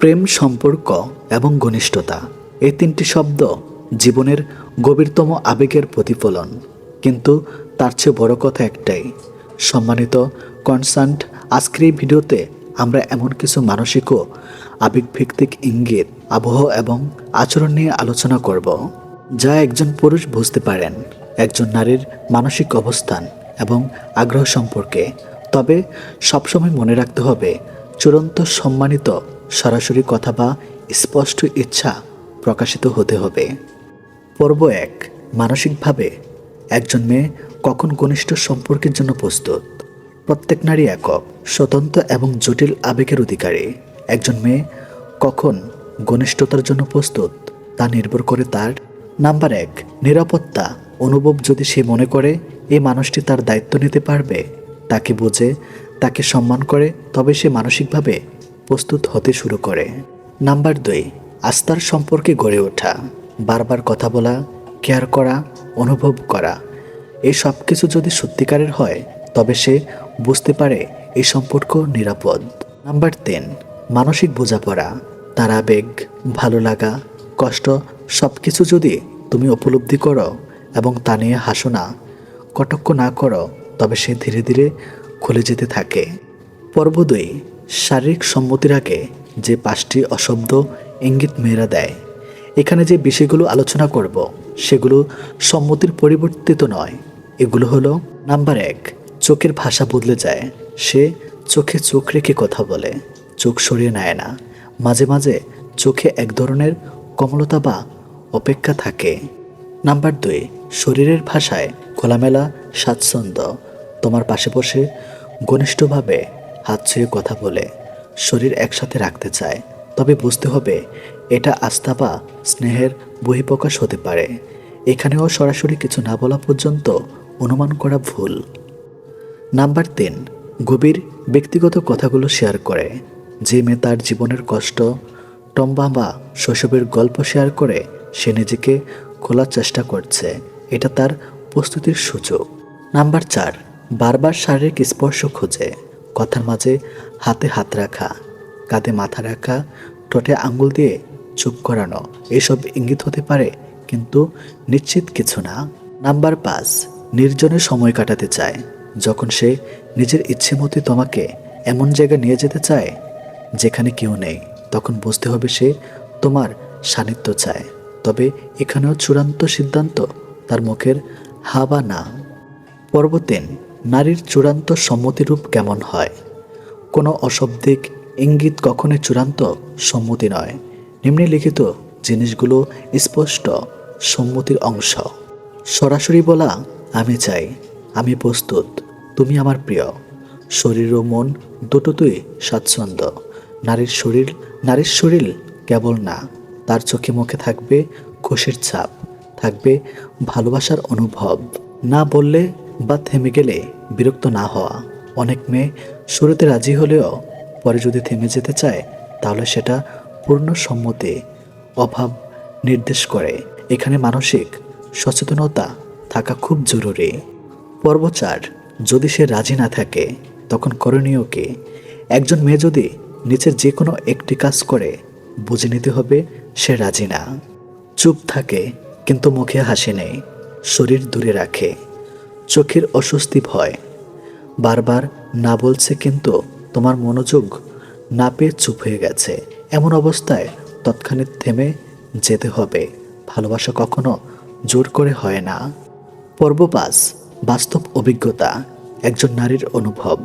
প্রেম সম্পর্ক এবং ঘনিষ্ঠতা, এই তিনটি শব্দ জীবনের গভীরতম আবেগের প্রতিফলন। কিন্তু তার চেয়ে বড় কথা একটাই, সম্মানিত কনসার্ট, আজকের এই ভিডিওতে আমরা এমন কিছু মানসিক ও আবেগভিত্তিক ইঙ্গিত, আবহ এবং আচরণ নিয়ে আলোচনা করব, যা একজন পুরুষ বুঝতে পারেন, একজন নারীর মানসিক অবস্থান এবং আগ্রহ সম্পর্কে। তবে সবসময় মনে রাখতে হবে চূড়ান্ত সম্মানিত সরাসরি কথা বা স্পষ্ট ইচ্ছা প্রকাশিত হতে হবে। পর্ব এক, মানসিকভাবে একজন মেয়ে কখন ঘনিষ্ঠ সম্পর্কের জন্য প্রস্তুত? প্রত্যেক নারী একক, স্বতন্ত্র এবং জটিল আবেগের অধিকারী। একজন মেয়ে কখন ঘনিষ্ঠতার জন্য প্রস্তুত, তা নির্ভর করে তার। নাম্বার এক, নিরাপত্তা অনুভব যদি সে মনে করে, এই মানুষটি তার দায়িত্ব নিতে পারবে, তাকে বোঝে তাকে সম্মান করে, তবে সে মানসিকভাবে প্রস্তুত হতে শুরু করে। নাম্বার দুই, আস্থার সম্পর্কে গড়ে ওঠা। বারবার কথা বলা, কেয়ার করা, অনুভব করা। এই সব কিছু যদি সত্যিকারের হয়, তবে সে বুঝতে পারে এই সম্পর্ক নিরাপদ। নাম্বার তিন, মানসিক বোঝাপড়া। তার আবেগ, ভালো লাগা, কষ্ট সব কিছু যদি তুমি উপলব্ধি করো এবং তা নিয়ে হাসো না, কটক্ষ না করো, তবে সে ধীরে ধীরে খুলে যেতে থাকে। পর্ব দুই, শারীরিক সম্মতির আগে যে পাঁচটি অশব্দ ইঙ্গিত মেয়েরা দেয়, এখানে যে বিষয়গুলো আলোচনা করব, সেগুলো সম্মতির পরিবর্তিত নয়। এগুলো হলো, নাম্বার এক, চোখের ভাষা বদলে যায়। সে চোখে চোখ রেখে কথা বলে, চোখ সরিয়ে নেয় না। মাঝে মাঝে চোখে এক ধরনের কমলতা বা অপেক্ষা থাকে। নাম্বার দুই, শরীরের ভাষায় খোলামেলা স্বাচ্ছন্দ্য। তোমার পাশে বসে ঘনিষ্ঠভাবে হাত ছুঁয়ে কথা বলে, শরীর একসাথে রাখতে চায়। তবে বুঝতে হবে, এটা আস্থা বা স্নেহের বহিঃপ্রকাশ হতে পারে। এখানেও সরাসরি কিছু না বলা পর্যন্ত অনুমান করা ভুল। নাম্বার তিন, গভীর ব্যক্তিগত কথাগুলো শেয়ার করে। যে মেয়ে তার জীবনের কষ্ট, টম্বা বা শৈশবের গল্প শেয়ার করে, সে নিজেকে খোলার চেষ্টা করছে। এটা তার প্রস্তুতির সূচক নাম্বার চার বারবার শারীরিক স্পর্শ খোঁজে, কথার মাঝে হাতে হাত রাখা, কাঁধে মাথা রাখা, ঠোঁটে আঙ্গুল দিয়ে চুপ করানো, এসব ইঙ্গিত হতে পারে, কিন্তু নিশ্চিত কিছু না। নাম্বার পাঁচ, নির্জনে সময় কাটাতে চায়। যখন সে নিজের ইচ্ছে মতো তোমাকে এমন জায়গায় নিয়ে যেতে চায়, যেখানে কেউ নেই, তখন বুঝতে হবে সে তোমার সান্নিধ্য চায়। তবে এখানেও চূড়ান্ত সিদ্ধান্ত তার মুখের হা বা না। পর্ব তিন নারীর চূড়ান্ত সম্মতিরূপ কেমন হয়? কোনো অশব্দিক ইঙ্গিত কখনোই চূড়ান্ত সম্মতি নয়। নিম্নলিখিত জিনিসগুলো স্পষ্ট সম্মতির অংশ। সরাসরি বলা, আমি চাই, আমি প্রস্তুত, তুমি আমার প্রিয়। শরীর ও মন দুটোতেই স্বাচ্ছন্দ্য। নারীর শরীর নারীর শরীর কেবল না, তার চোখে মুখে থাকবে খুশির ছাপ, থাকবে ভালোবাসার অনুভব। না বললে বা থেমে গেলে বিরক্ত না হওয়া। অনেক মেয়ে শুরুতে রাজি হলেও পরে যদি থেমে যেতে চায়, তাহলে সেটা পূর্ণ সম্মতি অভাব নির্দেশ করে। এখানে মানসিক সচেতনতা থাকা খুব জরুরি। পর্বচার যদি সে রাজি না থাকে, তখন করণীয় কি? একজন মেয়ে যদি নিচের যে কোনো একটি কাজ করে, বুঝে নিতে হবে সে রাজি না। চুপ থাকে, কিন্তু মুখে হাসি নেই, শরীর দূরে রাখে। চোখের অস্বস্তি ভয়। বারবার না বলছে কিন্তু তোমার মনোযোগ না পেয়ে চুপ হয়ে গেছে। এমন অবস্থায় তৎক্ষণাৎ থেমে যেতে হবে। ভালোবাসা কখনো জোর করে হয় না। পর্ব পাঁচ, বাস্তব অভিজ্ঞতা, একজন নারীর অনুভব।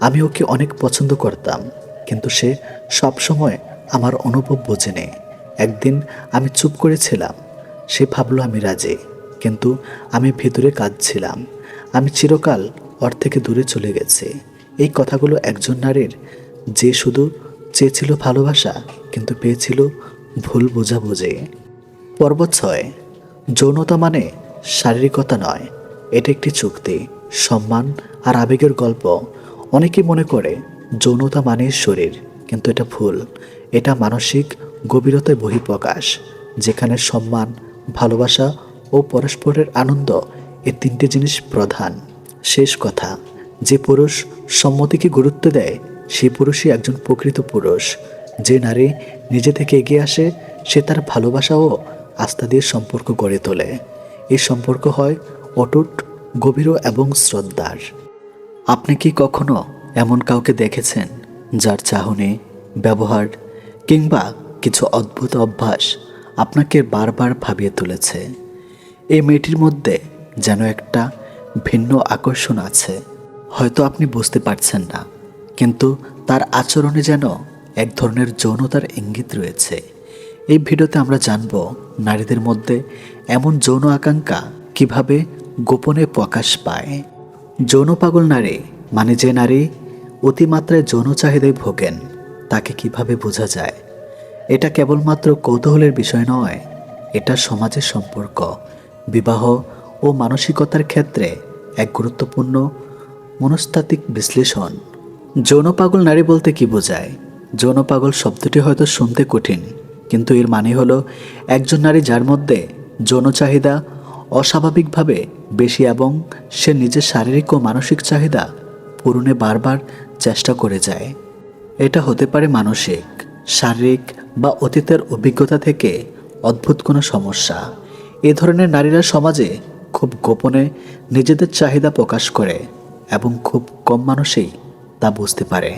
আমি ওকে অনেক পছন্দ করতাম, কিন্তু সে সব সময় আমার অনুভব বোঝেনি। একদিন আমি চুপ করেছিলাম, সে ভাবলো আমি রাজি। কিন্তু আমি ভেতরে কাঁদছিলাম। আমি চিরকাল ওর থেকে দূরে চলে গেছি। এই কথাগুলো একজন নারীর যে শুধু চেয়েছিল ভালোবাসা, কিন্তু পেয়েছিল ভুল বোঝাবুঝি। পর্ব ছয়, যৌনতা মানে শারীরিকতা নয়। এটা একটি চুক্তি, সম্মান আর আবেগের গল্প। অনেকেই মনে করে যৌনতা মানে শরীর, কিন্তু এটা ভুল। এটা মানসিক গভীরতায় বহিঃপ্রকাশ, যেখানে সম্মান, ভালোবাসা ও পরস্পরের আনন্দ এই তিনটে জিনিস প্রধান। শেষ কথা, যে পুরুষ সম্মতিকে গুরুত্ব দেয় সেই পুরুষই একজন প্রকৃত পুরুষ। যে নারী নিজে থেকে এগিয়ে আসে, সে তার ভালোবাসা ও আস্থা দিয়ে সম্পর্ক গড়ে তোলে। এই সম্পর্ক হয় অটুট, গভীর এবং শ্রদ্ধার। আপনি কি কখনো এমন কাউকে দেখেছেন, যার চাহনি, ব্যবহার কিংবা কিছু অদ্ভুত অভ্যাস আপনাকে বারবার ভাবিয়ে তুলেছে? এই মেয়েটির মধ্যে যেন একটা ভিন্ন আকর্ষণ আছে। হয়তো আপনি বুঝতে পারছেন না, কিন্তু তার আচরণে যেন এক ধরনের যৌনতার ইঙ্গিত রয়েছে। এই ভিডিওতে আমরা জানব নারীদের মধ্যে এমন যৌন আকাঙ্ক্ষা কীভাবে গোপনে প্রকাশ পায়। যৌন পাগল নারী মানে যে নারী অতিমাত্রায় যৌন চাহিদায় ভোগেন, তাকে কীভাবে বোঝা যায়? এটা কেবলমাত্র কৌতূহলের বিষয় নয়, এটা সমাজের সম্পর্ক। বিবাহ ও মানসিকতার ক্ষেত্রে এক গুরুত্বপূর্ণ মনস্তাত্ত্বিক বিশ্লেষণ। যৌন পাগল নারী বলতে কি বোঝায়? যৌন পাগল শব্দটি হয়তো শুনতে কঠিন, কিন্তু এর মানে হলো একজন নারী যার মধ্যে যৌন চাহিদা অস্বাভাবিকভাবে বেশি এবং সে নিজের শারীরিক ও মানসিক চাহিদা পূরণে বারবার চেষ্টা করে যায়। এটা হতে পারে মানসিক, শারীরিক বা অতীতের অভিজ্ঞতা থেকে অদ্ভুত কোনো সমস্যা। এ ধরনের নারীরা সমাজে খুব গোপনে নিজেদের চাহিদা প্রকাশ করে এবং খুব কম মানুষই তা বুঝতে পারে।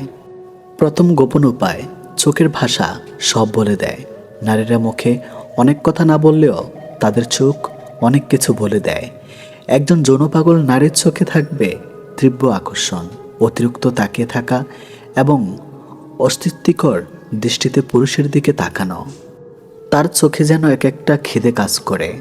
প্রথম গোপন উপায় চোখের ভাষা সব বলে দেয়। নারীরা মুখে অনেক কথা না বললেও তাদের চোখ অনেক কিছু বলে দেয়। একজন যৌনপাগল নারীর চোখে থাকবে তীব্র আকর্ষণ, অতিরিক্ত তাকিয়ে থাকা এবং অস্তিত্বিকর দৃষ্টিতে পুরুষের দিকে তাকানো। তার চোখে যেন এক একটা খিদে কাজ করে।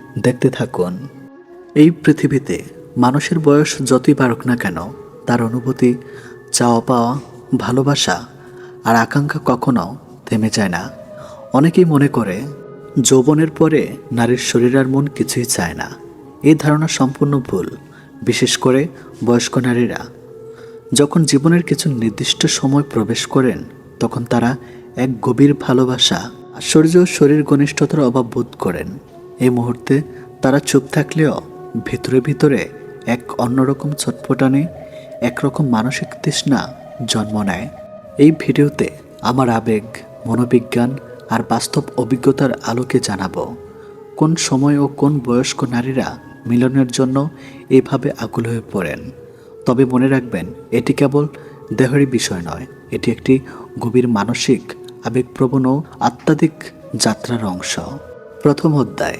দেখতে থাকুন। এই পৃথিবীতে মানুষের বয়স যতই বাড়ুক না কেন, তার অনুভূতি, চাওয়া পাওয়া, ভালোবাসা আর আকাঙ্ক্ষা কখনো থেমে যায় না। অনেকেই মনে করে, যৌবনের পরে নারীর শরীর আর মন কিছুই চায় না। এই ধারণা সম্পূর্ণ ভুল, বিশেষ করে বয়স্ক নারীরা। যখন জীবনের কিছু নির্দিষ্ট সময় প্রবেশ করেন, তখন তারা এক গভীর ভালোবাসা আশ্চর্য ও শরীর ঘনিষ্ঠতার অভাব বোধ করেন। এই মুহূর্তে তারা চুপ থাকলেও ভিতরে ভিতরে এক অন্যরকম ছটফটানি একরকম মানসিক তৃষ্ণা জন্ম নেয়। এই ভিডিওতে আমার আবেগ, মনোবিজ্ঞান আর বাস্তব অভিজ্ঞতার আলোকে জানাব, কোন সময় ও কোন বয়স্ক নারীরা মিলনের জন্য এইভাবে আকুল হয়ে পড়েন। তবে মনে রাখবেন, এটি কেবল দেহেরই বিষয় নয়, এটি একটি গভীর মানসিক, আবেগপ্রবণ ও আত্মাধিক যাত্রার অংশ। প্রথম অধ্যায়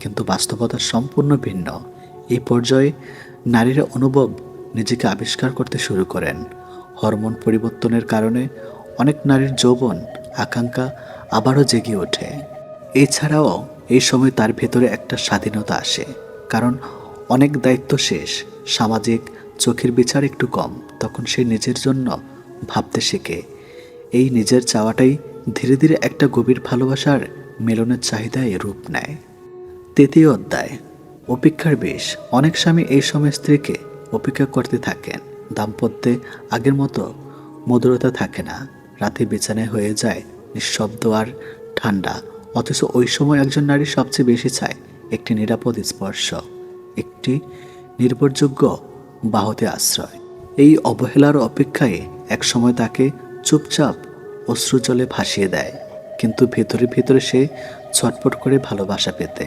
কিন্তু বাস্তবতা সম্পূর্ণ ভিন্ন। এই পর্যায়ে নারীরা অনুভব নিজেকে আবিষ্কার করতে শুরু করেন। হরমোন পরিবর্তনের কারণে অনেক নারীর যৌবন, আকাঙ্ক্ষা আবারও জেগে ওঠে। এছাড়াও এই সময় তার ভেতরে একটা স্বাধীনতা আসে, কারণ অনেক দায়িত্ব শেষ, সামাজিক চোখের বিচার একটু কম, তখন সে নিজের জন্য ভাবতে শেখে। এই নিজের চাওয়াটাই ধীরে ধীরে একটা গভীর ভালোবাসার মেলনের চাহিদায় রূপ নেয়। তৃতীয় অধ্যায়, অপেক্ষার বেশ। অনেক স্বামী এই সময় স্ত্রীকে অপেক্ষা করতে থাকেন। দাম্পত্যে আগের মতো মধুরতা থাকে না। রাতে বিছানায় হয়ে যায় নিঃশব্দ আর ঠান্ডা। অথচ ওই সময় একজন নারী সবচেয়ে বেশি চায় একটি নিরাপদ স্পর্শ, একটি নির্ভরযোগ্য বাহতে আশ্রয়। এই অবহেলার অপেক্ষায় একসময় তাকে চুপচাপ অশ্রু জলে ভাসিয়ে দেয়, কিন্তু ভেতরে ভেতরে সে ছটপট করে ভালোবাসা পেতে।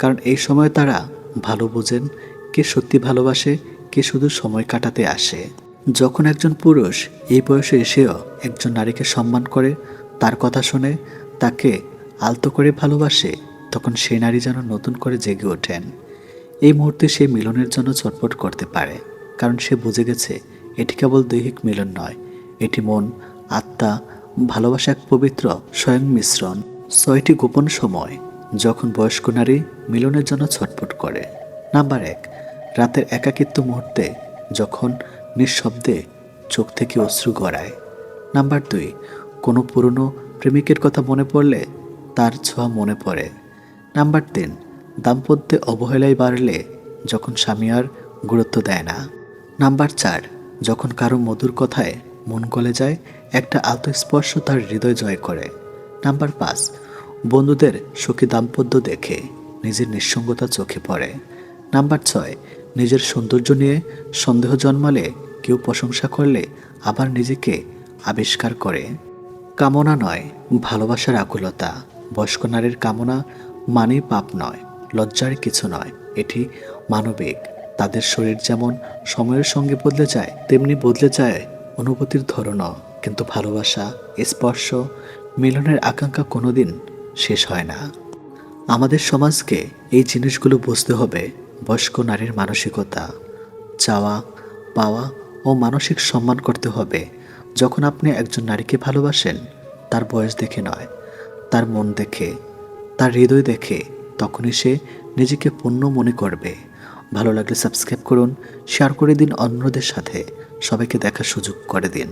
কারণ এই সময় তারা ভালো বোঝেন, কে সত্যি ভালোবাসে, কে শুধু সময় কাটাতে আসে। যখন একজন পুরুষ এই বয়সে এসেও একজন নারীকে সম্মান করে, তার কথা শুনে, তাকে আলতো করে ভালোবাসে, তখন সেই নারী যেন নতুন করে জেগে ওঠেন। এই মুহূর্তে সে মিলনের জন্য চটপট করতে পারে, কারণ সে বুঝে গেছে, এটি কেবল দৈহিক মিলন নয়, এটি মন, আত্মা, ভালোবাসা এক পবিত্র, স্বয়ং মিশ্রণ। ছয়টি গোপন সময়। যখন বয়স্ক নারী মিলনের জন্য ছটফট করে। নাম্বার এক, রাতের একাকিত্ব মুহূর্তে যখন নিঃশব্দে চোখ থেকে অশ্রু গড়ায়। নাম্বার দুই, কোনো পুরনো প্রেমিকের কথা মনে পড়লে তার ছোঁয়া মনে পড়ে। নাম্বার তিন, দাম্পত্যে অবহেলায় বাড়লে যখন স্বামী আর গুরুত্ব দেয় না। নাম্বার চার, যখন কারও মধুর কথায় মন গলে যায়, একটা আত্মস্পর্শ তার হৃদয় জয় করে। নাম্বার পাঁচ বন্ধুদের সুখী দাম্পত্য দেখে নিজের নিঃসঙ্গতা চোখে পড়ে। নাম্বার ছয়, নিজের সৌন্দর্য নিয়ে সন্দেহ জন্মালে কেউ প্রশংসা করলে আবার নিজেকে আবিষ্কার করে। কামনা নয়, ভালোবাসার আকুলতা। বয়স্ক নারীর কামনা মানেই পাপ নয়, লজ্জার কিছু নয়। এটি মানবিক। তাদের শরীর যেমন সময়ের সঙ্গে বদলে যায়, তেমনি বদলে যায় অনুভূতির ধরনও। কিন্তু ভালোবাসা, স্পর্শ, মিলনের আকাঙ্ক্ষা কোনোদিন শেষ হয় না। আমাদের সমাজকে এই জিনিসগুলো বুঝতে হবে, বয়স্ক নারীর মানসিকতা, চাওয়া, পাওয়া ও মানসিক সম্মান করতে হবে। যখন আপনি একজন নারীকে ভালোবাসেন, তার বয়স দেখে নয়, তার মন দেখে, তার হৃদয় দেখে, তখনই সে নিজেকে পূর্ণ মনে করবে। ভালো লাগলে সাবস্ক্রাইব করুন, শেয়ার করে দিন অন্যদের সাথে, সবাইকে দেখার সুযোগ করে দিন।